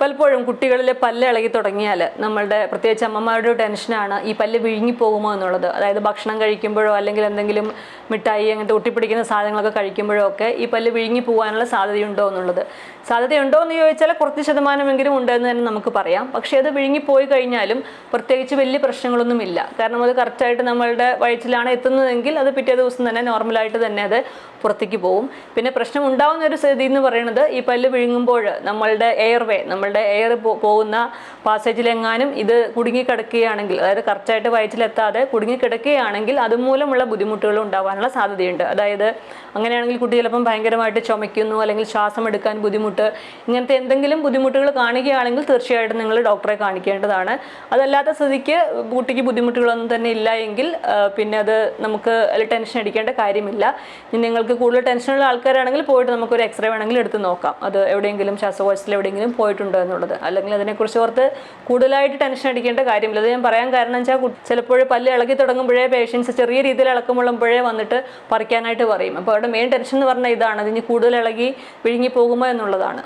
പലപ്പോഴും കുട്ടികളിൽ പല്ല് ഇളകി തുടങ്ങിയാൽ നമ്മളുടെ പ്രത്യേകിച്ച് അമ്മമാരുടെ ടെൻഷനാണ് ഈ പല്ല് വിഴുങ്ങി പോകുമോ എന്നുള്ളത്. അതായത് ഭക്ഷണം കഴിക്കുമ്പോഴോ അല്ലെങ്കിൽ എന്തെങ്കിലും മിഠായി അങ്ങനത്തെ ഒട്ടിപ്പിടിക്കുന്ന സാധനങ്ങളൊക്കെ കഴിക്കുമ്പോഴോ ഒക്കെ ഈ പല്ല് വിഴുങ്ങി പോകാനുള്ള സാധ്യതയുണ്ടോ എന്നുള്ളത്. സാധ്യതയുണ്ടോ എന്ന് ചോദിച്ചാൽ കുറച്ച് ശതമാനമെങ്കിലും ഉണ്ടെന്ന് തന്നെ നമുക്ക് പറയാം. പക്ഷേ അത് വിഴുങ്ങി പോയി കഴിഞ്ഞാലും പ്രത്യേകിച്ച് വലിയ പ്രശ്നങ്ങളൊന്നുമില്ല കാരണം അത് കറക്റ്റായിട്ട് നമ്മളുടെ വയറ്റിലാണ് എത്തുന്നതെങ്കിൽ അത് പിറ്റേ ദിവസം തന്നെ നോർമലായിട്ട് തന്നെ അത് പുറത്തേക്ക് പോകും. പിന്നെ പ്രശ്നം ഉണ്ടാകുന്ന ഒരു സ്ഥിതി എന്ന് പറയുന്നത് ഈ പല്ല് വിഴുങ്ങുമ്പോൾ നമ്മളുടെ എയർവേ നമ്മളുടെ എയർ പോകുന്ന പാസേജിലെങ്ങാനും ഇത് കുടുങ്ങിക്കിടക്കുകയാണെങ്കിൽ അതായത് കറക്റ്റായിട്ട് വയറ്റിലെത്താതെ കുടുങ്ങിക്കിടക്കുകയാണെങ്കിൽ അതുമൂലമുള്ള ബുദ്ധിമുട്ടുകൾ ഉണ്ടാകാനുള്ള സാധ്യതയുണ്ട്. അതായത് അങ്ങനെയാണെങ്കിൽ കുട്ടി ചിലപ്പം ഭയങ്കരമായിട്ട് ചുമയ്ക്കുന്നു അല്ലെങ്കിൽ ശ്വാസം എടുക്കാൻ ബുദ്ധിമുട്ട് ഇങ്ങനത്തെ എന്തെങ്കിലും ബുദ്ധിമുട്ടുകൾ കാണുകയാണെങ്കിൽ തീർച്ചയായിട്ടും നിങ്ങൾ ഡോക്ടറെ കാണിക്കേണ്ടതാണ്. അതല്ലാത്ത സ്ഥിതിക്ക് കുട്ടിക്ക് ബുദ്ധിമുട്ടുകളൊന്നും തന്നെ ഇല്ല എങ്കിൽ പിന്നെ അത് നമുക്ക് ടെൻഷൻ അടിക്കേണ്ട കാര്യമില്ല. നിങ്ങൾക്ക് കൂടുതൽ ടെൻഷനുള്ള ആൾക്കാരാണെങ്കിൽ പോയിട്ട് നമുക്കൊരു എക്സ്റേ വേണമെങ്കിൽ എടുത്ത് നോക്കാം. അത് എവിടെയെങ്കിലും ശ്വാസകോശത്തിൽ എവിടെയെങ്കിലും പോയിട്ടുണ്ടോ എന്നുള്ളത്. അല്ലെങ്കിൽ അതിനെക്കുറിച്ച് ഓർത്ത് കൂടുതലായിട്ട് ടെൻഷൻ അടിക്കേണ്ട കാര്യമില്ല. അത് ഞാൻ പറയാൻ കാരണം വെച്ചാൽ ചിലപ്പോൾ പല്ല് ഇളകി തുടങ്ങുമ്പോഴേ പേഷ്യൻസ് ചെറിയ രീതിയിൽ ഇളക്കമുള്ളുമ്പോഴേ വന്നിട്ട് പറിക്കാനായിട്ട് പറയും. അപ്പോൾ അവിടെ മെയിൻ ടെൻഷൻ എന്ന് പറഞ്ഞാൽ ഇതാണ്. അതിന് കൂടുതൽ ഇളകി വിഴുങ്ങി പോകുമോ എന്നുള്ളതാണ്.